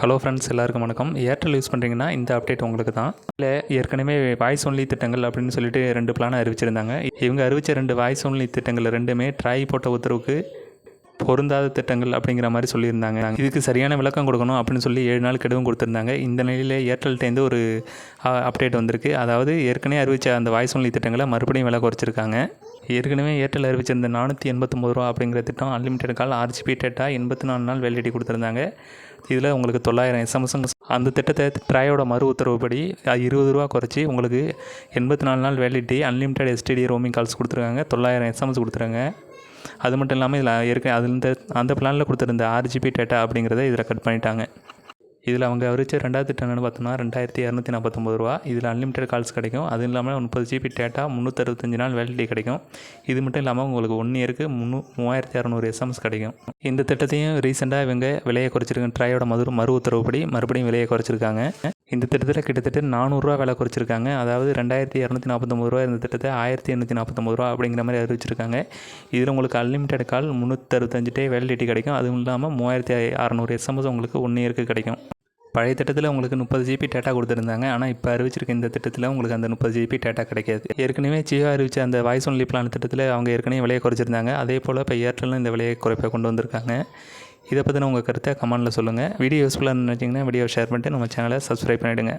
Hello friends எல்லாருக்கும் வணக்கம். Airtel use பண்ணுறீங்கன்னா இந்த அப்டேட் உங்களுக்கு தான். இல்லை ஏற்கனவே வாய்ஸ் ஒன்லி திட்டங்கள் அப்படின்னு சொல்லிட்டு ரெண்டு பிளானை அறிவிச்சிருந்தாங்க. இவங்க அறிவித்த ரெண்டு வாய்ஸ் ஒன்லி திட்டங்கள் ரெண்டுமே ட்ராய் போட்ட உத்தரவுக்கு பொருந்தாத திட்டங்கள் அப்படிங்கிற மாதிரி சொல்லியிருந்தாங்க. இதுக்கு சரியான விளக்கம் கொடுக்கணும் அப்படின்னு சொல்லி ஏழு நாள் கெடுவும் கொடுத்துருந்தாங்க. இந்த நிலையில் ஏர்டெல்ட்டேருந்து ஒரு அப்டேட் வந்திருக்கு. அதாவது ஏற்கனவே அறிவித்த அந்த வாய்ஸ் ஒன்லி திட்டங்களை மறுபடியும் விலை குறைச்சிருக்காங்க. ஏற்கனவே ஏர்டெல் அறிவிச்சிருந்த நானூற்றி எண்பத்தொம்பது ரூபா அப்படிங்கிற திட்டம் அன்லிமிட்டெட் கால் ஆர்ஜிபி டேட்டா எண்பத்தி நாலு நாள் வேலிடிட்டி கொடுத்துருந்தாங்க. இதில் உங்களுக்கு தொள்ளாயிரம் எஸ்எம்எஸும் அந்த திட்டத்தை ட்ராயோட மறு உத்தரவுப்படி இருபது ரூபா குறைச்சி உங்களுக்கு எண்பத்தி நாலு நாள் validity unlimited STD roaming calls கொடுத்துருக்காங்க. தொள்ளாயிரம் எஸ்எம்எஸ் கொடுத்துருக்காங்க. அது மட்டும் இல்லாமல் இதில் இருக்க அதில் இந்த அந்த பிளானில் கொடுத்துருந்த ஆறு ஜிபி டேட்டா அப்படிங்கிறத இதில் கட் பண்ணிட்டாங்க. இதில் அவங்க அறிவிச்ச ரெண்டாவது திட்டம் என்னென்னு பார்த்தோம்னா ரெண்டாயிரத்தி இரநூத்தி நாற்பத்தொம்பது ரூபா. இதில் அன்லிமிட்டட் கால்ஸ் கிடைக்கும். அது இல்லாமல் முப்பது ஜிபி டேட்டா முந்நூற்றறுபத்தஞ்சு நாள் வேலிட்டி கிடைக்கும். இது மட்டும் இல்லாமல் உங்களுக்கு ஒன் இயருக்கு முந்நூ மூவாயிரத்தி இரநூறு எஸ்எம்எஸ் கிடைக்கும். இந்த திட்டத்தையும் ரீசெண்டாக இவங்க விலையை குறைச்சிருக்காங்க ட்ரையோட மது மறு உத்தரவுப்படி மறுபடியும் விலையை குறைச்சிருக்காங்க. இந்த திட்டத்தில் கிட்டத்தட்ட நானூறுரூவா விலை குறைச்சிருக்காங்க. அதாவது ரெண்டாயிரத்தி இரநூத்தி நாற்பத்தொம்பது ரூபா இந்த திட்டத்தை ஆயிரத்தி எண்ணூற்றி நாற்பத்தொம்பது ரூபா அப்படிங்கிற மாதிரி அறிவிச்சிருக்காங்க. இதில் உங்களுக்கு அன்லிமிட்டட் கால் முந்நூற்றறுபத்தஞ்சு டே வேலிடிட்டி கிடைக்கும். அதுவும் இல்லாமல் மூவாயிரத்தி அறநூறு எஸ்எம்எஸ் உங்களுக்கு ஒன் இயருக்கு கிடைக்கும். பழைய திட்டத்தில் உங்களுக்கு முப்பது ஜிபி டேட்டா கொடுத்துருந்தாங்க. ஆனால் இப்போ அறிவிச்சிருக்க இந்த திட்டத்தில் உங்களுக்கு அந்த முப்பது ஜிபி டேட்டா கிடைக்காது. ஏற்கனவே ஜியோ அறிவிச்ச அந்த வாய்ஸ் ஒன்லி பிளான் திட்டத்தில் அவங்க ஏற்கனவே விலையை குறைச்சிருந்தாங்க. அதே போல் இப்போ ஏர்டெல்லும் இந்த விலையை குறைப்பை கொண்டு வந்திருக்காங்க. இதை பற்றின உங்கள் கருத்தை கமெண்ட்டில் சொல்லுங்கள் வீடியோ யூஸ்ஃபுல்லாக இருந்துச்சிங்கன்னா வீடியோ ஷேர் பண்ணிட்டு நம்ம சேனலை சப்ஸ்கிரைப் பண்ணிவிடுங்க